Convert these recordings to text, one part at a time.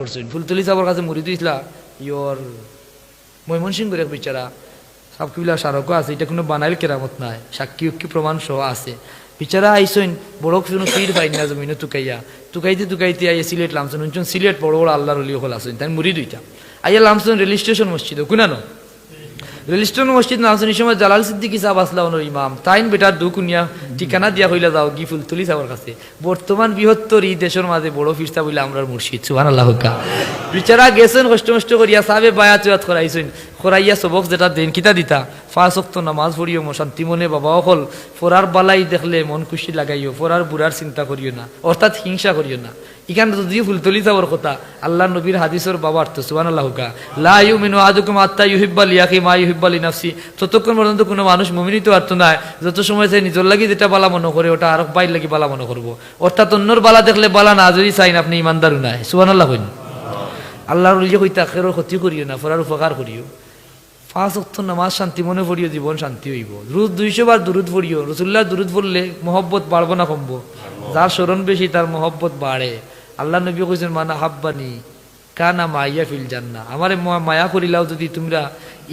করছেন। ফুলতলি সাহর কাছে মুড়ি দিয়েছিলা ইয়র ময়মনসিংহের এক বিচারা সাবকিবিলা স্মারকও আছে, এটা কোনো বানাইল কেরামত নাই, সাক্ষী উক্ষী প্রমাণ সহ আছে। বিচারা আইসইন, বড় কোনো ফির পাই না জমিনে তুকাইয়া তুকাইতে তুকাইতে আইয়া সিলেট লামসন শুনছেন সিলেট বড় বড় আল্লাহর অলি হল আসেন তাই মুড়ি দুইটা। আইয়া লামসন রেল স্টেশন মসজিদ কুনানো? রেল স্টেশন মসজিদ নামছেন এই সময় জালাল সিদ্দিকি সাহেব আসলা ওনার ইমাম, তাইন বেটার দুকুনিয়া ঠিকানা দিয়া হইলা যাও গি ফুলতুলি সাহেবের কাছে। বর্তমান বৃহত্তর এই দেশের মাঝে বড় ফিরসা বইলে আমরার মুর্শিদ সুহান আল্লাহ বিচারা গেছেন, কষ্ট মষ্ট করিয়া সাবে বায়া চুয়াত করাইছেন। করাইয়া সবক যেটা দেন, কিতা দিতা? ফাঁস অক্ত নামাজ পড়িও, মো শান্তি মনে বাবা অকল। ফোরার বালাই দেখলে মন খুশি লাগাইও, ফোরার বুড়ার চিন্তা করিও না, অর্থাৎ হিংসা করিও না। এখানে যদিও ফুলতলি যাওয়ার কথা আল্লাহ নবীর হাদিসের বাবার তো সুবান আল্লাহকা লা ইউমিনু আদুকুম আত্তা ইউহিব্বাল ইয়াকি মা ইউহিব্বাল নাফসি। ততক্ষণ পর্যন্ত কোনো মানুষ মুমিনিত পারতো না, যত সময় সে নিজের লাগি যেটা বালা মনে করে, ওটা আর বাইর লাগি বালা মনে করব। অর্থাৎ অন্যর বালা দেখলে বালা না, যদি চাইন আপনি ইমানদার নাই সুবান আল্লাহ হইন আল্লাহর উলিয়ে কইতা, খেরোর ক্ষতি করিও না, ফরার উপকার করিও। পাঁচ অক্ত নামাজ শান্তি, মনে পড়িও, জীবন শান্তি হইব। রুদ দুইশো বার দুরুদ পড়িও রসুল্লাহ দুরুদ পড়লে মহব্বত বাড়বো না কমবো? যার স্মরণ বেশি, তার মহব্বত বাড়ে। আল্লাহ নবী কইছেন, মানা হাব্বানি কানা মাইয়া ফিল জান্না আমারে মায়া করিলাও যদি তোমরা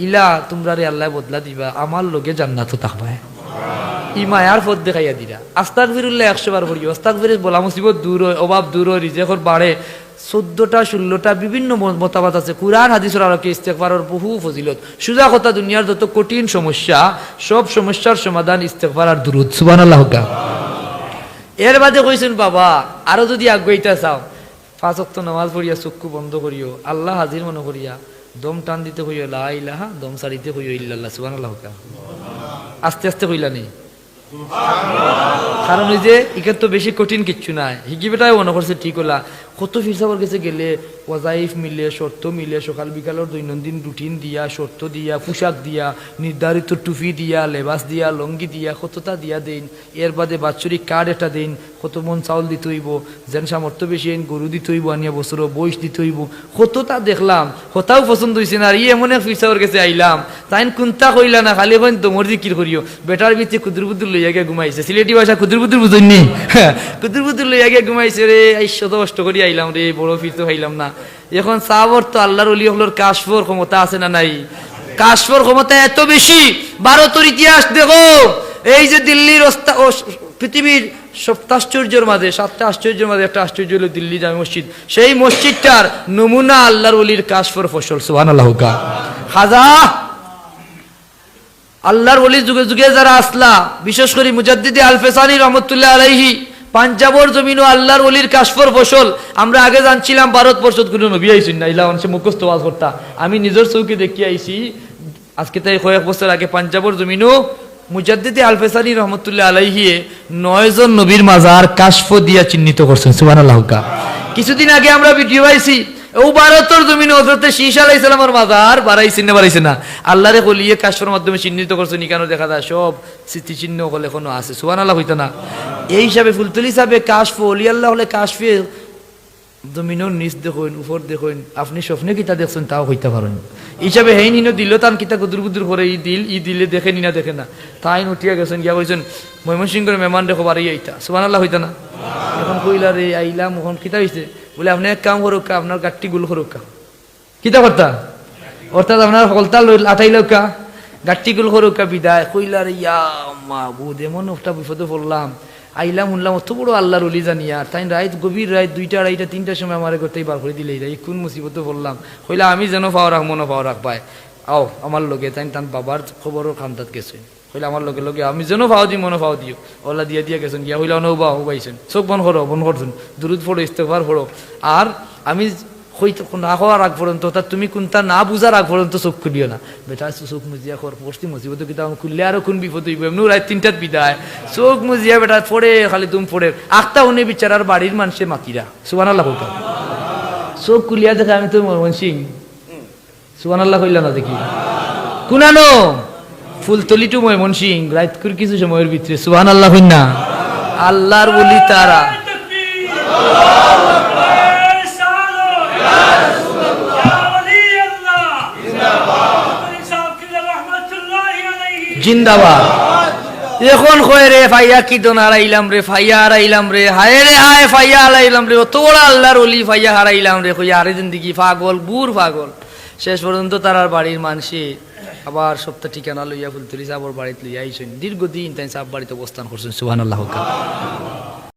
ইলা তোমরা রে আল্লাহ বদলা দিবা, আমার লগে জান্নাত থাকবায়। ই মায়ার পথ দেখাইয়া দিরা আস্তাক ফিরুল্লাহ একশো বার পড়িও আস্তাক ফিরে বলা মুসিবত দূর হয়, অভাব দূর হয়, রিজেকর বাড়ে। চোদ্দটা ষোলোটা বিভিন্ন মতামত আছে। কুরআন, হাদিসের আলোকে ইস্তেকবারের বহু ফজিলত। সুজা কথা, দুনিয়ার যত কঠিন সমস্যা, সব সমস্যার সমাধান ইস্তেকবার আর দুরুদ। সুবান আল্লাহ এর বাদে কইছেন, বাবা, আরও যদি আগুয়াইতে চাও, পাঁচ অক্ত নামাজ পড়িয়া চক্ষু বন্ধ করিও। আল্লাহ হাজির মনে করিয়া, দম টান দিতে হইও, লা ইলাহা, দম সারিতে হইও ইল্লাল্লাহ। সুবান আল্লাহ আস্তে আস্তে কইলা নেই কারণ ওই যে এখানে তো বেশি কঠিন কিচ্ছু নাই। হিকি বেটাই মনে করছে, ঠিক হলা। কত ফিরসাবর কাছে গেলে ওয়াজাইফ মিলে, শর্ত মিলে, সকাল বিকালের দৈনন্দিন রুটিন দিয়া, শর্ত দিয়া, পোশাক দিয়া, নির্ধারিত টুপি দিয়া, লেবাস দিয়া, লঙ্গি দিয়া, কতটা দিয়া দিন, এর বাদে বাৎসরিক কার্ড একটা দিন, কত মন চাউল দিতে হইব, যেন সামর্থ্য বেশি, গরু দিতে হইব, আনিয়া বছর বয়স দিতে হইব, কতটা দেখলাম হতাও পছন্দ হয়েছে না, আর ই এমন এক ফিরসাবর কাছে আইলাম। তাইন কোনটা কইলা না, খালি কইন তোমার জিকির করিও। বেটার ভিতরে কুদুর বুদুর লইয়া গিয়ে ঘুমাইছে। সিলেটি ভাষা কুদুর বুদুর বুঝুননি কুদুর বুদুর লইয়া গিয়ে ঘুমাইছে রে। এই শত কষ্ট করি আইলাম রে, বড় ফির তো খাইলাম না। এখন সাবর তো আল্লাহর অলি হলোর কাশফর ক্ষমতা আছে না নাই? কাশফর ক্ষমতা এত বেশি, ভারতের ইতিহাস দেখো। এই যে দিল্লির পৃথিবীর সপ্ত আশ্চর্যের মাঝে, সাতটা আশ্চর্যের মাঝে, একটা আশ্চর্য হলো দিল্লি জামে মসজিদ। সেই মসজিদটার নমুনা আল্লাহর অলির কাশফর ফসল সুহান আল্লাহ খাজা! আল্লাহর ওলি যুগে যুগে যারা আসলা, বিশেষ করে মুজাদ্দিদি আলফেসানি রহমতুল্লাহ আলাইহি, পাঞ্জাবর জমিন ও আল্লাহর অলির কাশফর ফসল। আমরা আগে জানছিলাম ভারতবর্ষ কোনো নবী আইসুন না, ইলা মানুষে মুখস্থ ওয়াজ করতা। আমি নিজের চৌকে দেখি আইছি, আজকে তাই কয়েক বছর আগে পাঞ্জাবর জমিনও মুজাদ্দিদি আলফেসানি রহমতুল্লাহ আলাইহিয়ে নয়জন নবীর মাজার কাশফ দিয়া চিহ্নিত করছেন সুবান আল্লাহকা কিছুদিন আগে আমরা ভিডিও পাইছি ও ভারতের জমিনে হজরতে শীষ আলাই সালামের মাজার বাড়াইছে না বাড়াইছে না। আল্লাহরে বলিয়ে কাশফের মাধ্যমে চিহ্নিত করছে নিকানো দেখা যায় সব স্মৃতিচিহ্ন হলে এখনও আছে সুবান আল্লাহ হইতো না। এই হিসাবে ফুলতুলি হিসাবে কাশফ অলি আল্লাহ হলে কাশফে জমিনের নিচ দেখুন, উপর দেখুন, আপনি স্বপ্নে কিতা দেখছেন তাও হইতে পারেন। হিসাবে হেই নিনো দিল তান কিতা গুদুর গুদুর করে ই দিল, ই দিলে দেখে নিনা দেখে না। তাই উঠিয়া গেছেন, গিয়া কইছেন, ময়মনসিংহের মেহমান দেখো বাড়ি আইতা। সুবান আল্লাহ হইতা না? এখন কইলা রে, আইলাম, এখন কিতা হইছে? বলে, আপনি এক কাম করুক আপনার গাঠটি গুল করুক কিতা করতা? অর্থাৎ আপনার হলতা আটাইল কা। গাঠটি গুল করুক বিদায়। কইলা রে, ইয়া মা বুধ এমন একটা বিপদে পড়লাম। আইলাম শুনলাম অত বড় আল্লাহর অলি জানিয়া তাই রাত, গভীর রাত, দুইটা আড়াইটা তিনটার সময় আমার করতেই বার করে দিলে এই কোন মুসিবতে পড়লাম কইলা আমি যেন পাওয়া রাখ মনে পাওয়া রাখ পায়। আও, আমার লগে, তাই তান বাবার খবরও খান্দাত গেছে কইলে আমার লগে লগে, আমি যেন পাও দি মনে পাও দিও। ওলা দিয়া দিয়া গেছেন, গিয়া হইলা নৌ বা পাইছেন চোখ বন করো বন করছেন। দূরত পড়ো ইস্তেফার পড়ো। আর আমি হইতে না হওয়ার আগ পর্যন্ত অর্থাৎ তুমি কোনটা না বুঝার আগ পর্যন্ত চোখ খুলিও না। বেটা চোখ মুজিয়া কর পড়ছি মুসিবত কিতা খুললে আরও কোন বিপদ হইব? এমনি রাত তিনটাত বিদায়। চোখ মুজিয়া বেটা, পড়ে, খালি তুমি পড়ে। আখটা উনি বিচারার বাড়ির মানুষে মাতিরা। সুবান আল্লাহ কইতা। চোখ খুলিয়া দেখে আমি তো মরমন সিং। সুবান আল্লাহ কইলা না দেখি। কুনানো ফুলতলি টু ময়মন সিং, রাত করে কিছু সময়ের ভিতরে। সুবান আল্লাহ কইনা আল্লাহর বলি তারা। জিন্দাবাদ। এখন কয় রে ফাইয়া কি হারাইলাম রে ফাইয়া হারাইলাম রে, হায় রে, হায় ফাইয়া হারাইলাম রে তোরা আল্লাহ আল্লাহর অলি ফাইয়া হারাইলাম রে, কই আরে জিন্দিগি পাগল, বুর পাগল। শেষ পর্যন্ত তার বাড়ির মানসি আবার সপ্তাহ ঠিকানা লইয়া ফুল তুলি সাবর বাড়িতে লইয়া আইসেন। দীর্ঘদিন তাই সাব বাড়িতে অবস্থান করছেন সুহান আল্লাহ